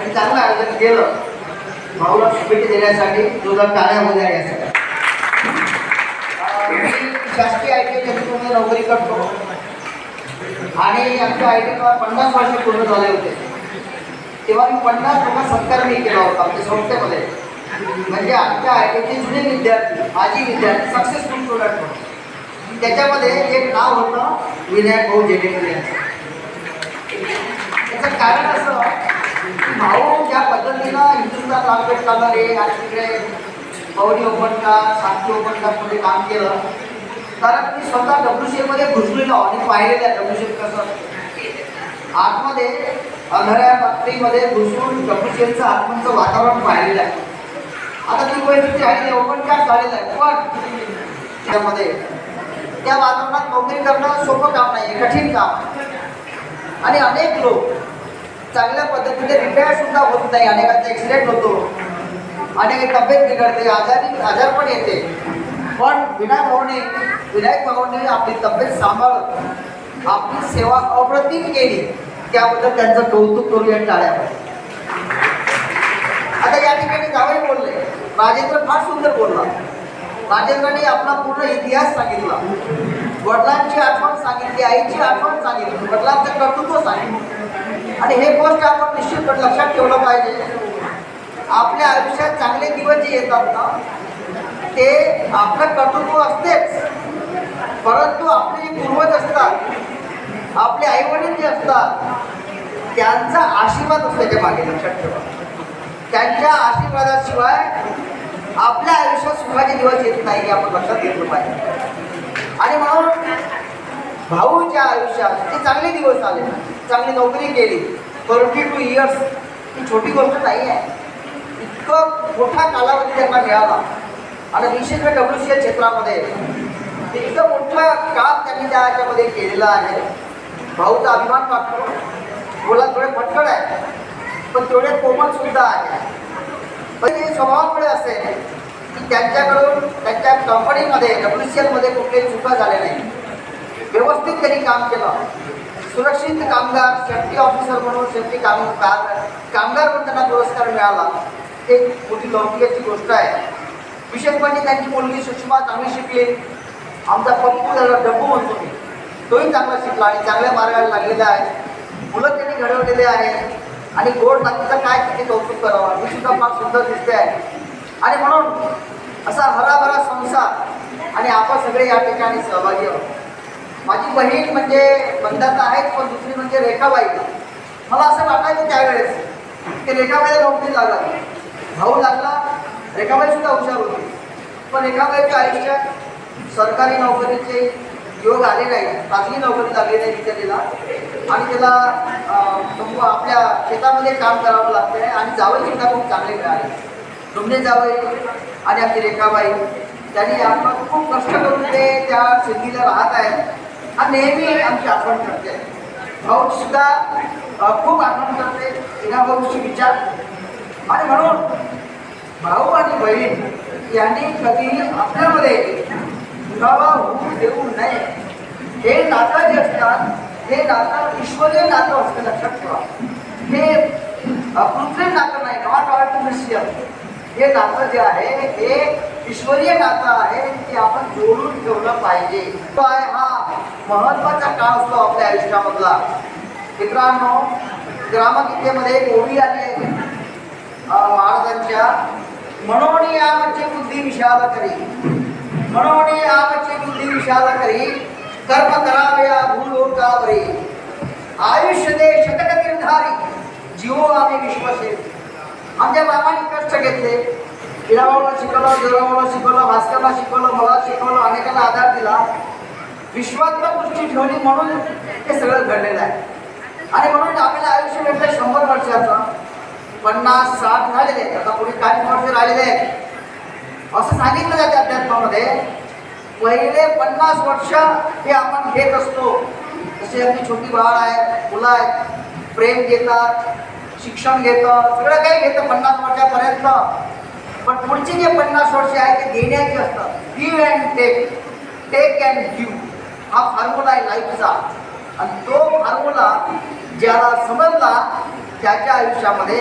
आणि चांगलं आयोजन केलं. भाऊला भेट देण्यासाठी तुझा टाळ्या होत्या यासाठी. मी शासकीय आय टी मध्ये नोकरी करतो. आणि आमच्या आय टीला पन्नास वर्ष पूर्ण झाले होते. तेव्हा मी पन्नास लोकांना सत्कार मी केला होता आमच्या संस्थेमध्ये. म्हणजे आमच्या आय टीचे जुने विद्यार्थी माजी विद्यार्थी सक्सेसफुल स्टुडंट होते त्याच्यामध्ये एक नाव होतं विनायक भाऊ जेडेकर यांचं. त्याचं कारण असं भाऊ ज्या पद्धतीनं हिंदुस्थान लालपेठ करणारे आणि तिकडे पवनी ओपनका शांती काम केलं कारण मी स्वतः डब्ल्यूसीएमध्ये घुसलेलो आणि पाहिलेलं आहे डब्ल्यू कसं. आतमध्ये अंधाऱ्या पातळीमध्ये घुसून डब्ल्यू सी वातावरण पाहिलेलं आहे. आता ती परिस्थिती आहे ओपन कास्ट झालेलं आहे पण त्यामध्ये त्या वातावरणात नोकरी करणं सोपं काम नाही कठीण काम आणि अनेक लोक चांगल्या पद्धतीने रिटायर सुद्धा होत नाही. अनेकांचा ॲक्सिडेंट होतो. अनेक तब्येत बिघडते. आजारी आजार पण येते. पण विनायक भाऊने विनायक भाऊने आपली तब्येत सांभाळत आपली सेवा अप्रतिम केली त्याबद्दल त्यांचं कौतुक करूया टाळ्यावर आता या ठिकाणी जावई बोलले. राजेंद्र फार सुंदर बोलला. राजेंद्राने आपला पूर्ण इतिहास सांगितला. वडिलांची आठवण सांगितली आईची आठवण सांगितली. वडिलांचं कर्तृत्व सांगितलं. आणि हे गोष्ट आपण निश्चितपणे लक्षात ठेवलं पाहिजे. आपल्या आयुष्यात चांगले दिवस जे येतात ना ते आपलं कर्तृत्व असतेच. परंतु आपले जे पूर्वज असतात आपले आईवडील जे असतात त्यांचा आशीर्वाद असल्याच्या मागे लक्षात ठेवा. त्यांच्या आशीर्वादाशिवाय आपल्या आयुष्यात सुखाचे दिवस येत नाही हे आपण लक्षात घेतलं पाहिजे. आणि म्हणून भाऊच्या आयुष्यात ते चांगले दिवस आले. चांगली नोकरी केली. थर्टी टू इयर्स ही छोटी गोष्ट नाही आहे. इतकं मोठा कालावधी त्यांना मिळाला. आणि विशेषतः डब्ल्यू सी एल क्षेत्रामध्ये इतकं मोठं काम त्यांनी त्या याच्यामध्ये केलेलं आहे. भाऊचा अभिमान वाटतो. मुला थोडे फटकड आहे. पण तेवढे कोमल सुद्धा आहे. पण हे स्वभावामुळे असेल की त्यांच्याकडून त्यांच्या कंपनीमध्ये डब्ल्यू सी एलमध्ये कुठलीही चुका झाल्या नाही. व्यवस्थित त्यांनी काम केलं. सुरक्षित कामगार सेफ्टी ऑफिसर म्हणून सेफ्टी काम कामगार म्हणून त्यांना पुरस्कार मिळाला. हे मोठी लौकिकाची गोष्ट आहे. विशेष म्हणजे त्यांची मुलगी सुषमा चांगली शिकली. आमचा पप्पू त्याला डब्बू म्हणतो. मी तोही चांगला शिकला आणि चांगल्या मार्गाला लागलेला आहे. मुलं त्यांनी घडवलेले आहे. आणि गोड नातीचं काय किती कौतुक करावं ही सुद्धा फार सुंदर दिसते आहे आणि म्हणून असा हराभरा संसार आणि आपण सगळे या ठिकाणी सहभागी आहोत. माझी बहीण म्हणजे बंधात आहेच पण दुसरी म्हणजे रेखाबाई. मला असं वाटायचं त्यावेळेस की रेखाबाईला नोकरी लागला. भाऊ लागला रेखाबाई सुद्धा हुशार होती. पण रेखाबाईच्या आयुष्यात सरकारी नोकरीचे योग आले नाही खाजगी नोकरी लागली नाही तिथे तिला. आणि तिला आपल्या शेतामध्ये काम करावं लागते आणि जावई सुद्धा खूप चांगले मिळाले. डुमणे जावई आणि आपली रेखाबाई त्यांनी आपण खूप कष्ट करून ते त्या सिद्धीला राहत आहेत. आणि नेहमी आमची आठवण करते भाऊ सुद्धा अं, खूप आठवण करते तिला भाऊची विचार आणि म्हणून भाऊ आणि बहीण यांनी कधी आपल्यामध्ये दुरावा होऊ देऊ नये हे नातं जे असतात हे नातं ईश्वरीय नातं असतं लक्षात ठेवा हे कृत्रिम नातं नाही नॉट आर्टिफिशियल हे नातं जे हे ईश्वरीय नातं आहे ते आपण जोडून पाहिजे तो आहे हा महत्त्वाचा काळ असतो आपल्या आयुष्यामधला? मित्रांनो ग्रामगीतेमध्ये एक ओवी आली आहे. महाराजांच्या म्हणून यावरची बुद्धी विशाल करी म्हणून यावरची बुद्धी विशाल करी कर्म करावे या भूलोकावरी आयुष्य दे शतक निर्धारी. जीवो आम्ही विश्वसे. आमच्या बाबांनी कष्ट घेतले. हिराबाला शिकवलं जोराबाला शिकवलं भास्करला शिकवलं मला शिकवलं अनेकांना आधार दिला. विश्वातल्या गोष्टी ठेवली म्हणून हे सगळं घडलेलं आहे. आणि म्हणून आपल्याला आयुष्य भेटलं शंभर वर्षाचं पन्नास साठ झालेले आहेत. आता पुढे काही वर्ष राहिलेले आहेत. असं सांगितलं जाते अध्यात्मामध्ये पहिले पन्नास वर्ष हे आपण घेत असतो. जसे आपली छोटी बाळ आहे मुलं आहेत प्रेम घेतात शिक्षण घेतं सगळं काही घेतं पन्नास वर्षापर्यंत. पण पुढचे जे पन्नास वर्ष आहे ते देण्याचे असतात. Give and take take and give हा फॉर्म्युला आहे लाईफचा आणि तो फॉर्म्युला ज्याला समजला त्याच्या आयुष्यामध्ये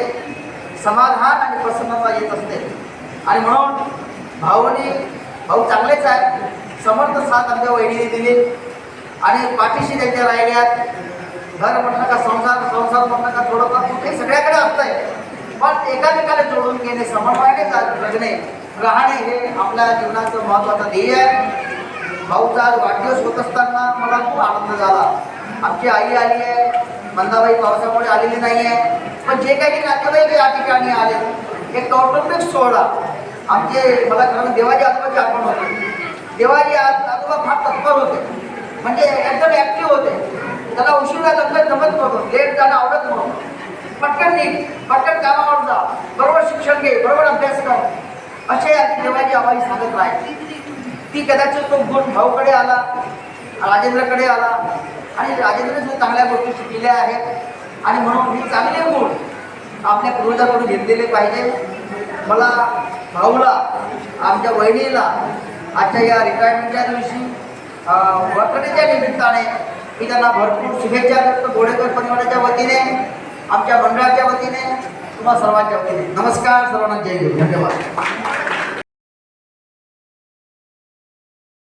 समाधान आणि प्रसन्नता येत असते. आणि म्हणून भाऊनी भाऊ चांगलेच आहेत. समर्थ साथ आमच्या वहिनीने दिली. आणि पाठीशी त्यांच्या राहिल्यात घर म्हटलं का संसार संसार म्हटलं का थोडंफार कुठे सगळ्याकडे असतंय. पण एकामेकाला जोडून घेणे समन्वयाने जगणे राहणे हे आपल्या जीवनाचं महत्त्वाचं ध्येय आहे. भाऊचा आज वाढदिवस होत असताना मला खूप आनंद झाला. आमची आई आली आहे मंदाबाई पावसामुळे आलेली नाही आहे पण जे काही नातेवाईक या ठिकाणी आले हे कौटुंबिक सोहळा. आमचे मला कारण म्हणजे देवाजी आजोबाची आठवण होते. देवाजी आज आजोबा फार तत्पर होते. म्हणजे एकदम ॲक्टिव्ह होते. त्याला उशिरा लग्न जमत नव्हतं. लेट जाणं आवडत नव्हतं. पटकन निघ पटकन कामावर जा. बरोबर शिक्षण घे बरोबर अभ्यास कर. असे आधी देवाजी आम्हाला सांगत राहायची. ती कदाचित तो गुण भाऊकडे आला राजेंद्रकडे आला. आणि राजेंद्रने चांगल्या गोष्टी शिकलेल्या आहेत. आणि म्हणून मी चांगले गुण आपल्या पूर्वजाकडून घेतलेले पाहिजे. मला भाऊला आमच्या वहिनीला आजच्या या रिटायरमेंटच्या दिवशी बर्थडेच्या निमित्ताने मी त्यांना भरपूर शुभेच्छा देतो. गोडेकर परिवाराच्या वतीने आमच्या मंडळाच्या वतीने तुम्हा सर्वांच्या वतीने. नमस्कार सर्वांना. जय गुरु धन्यवाद.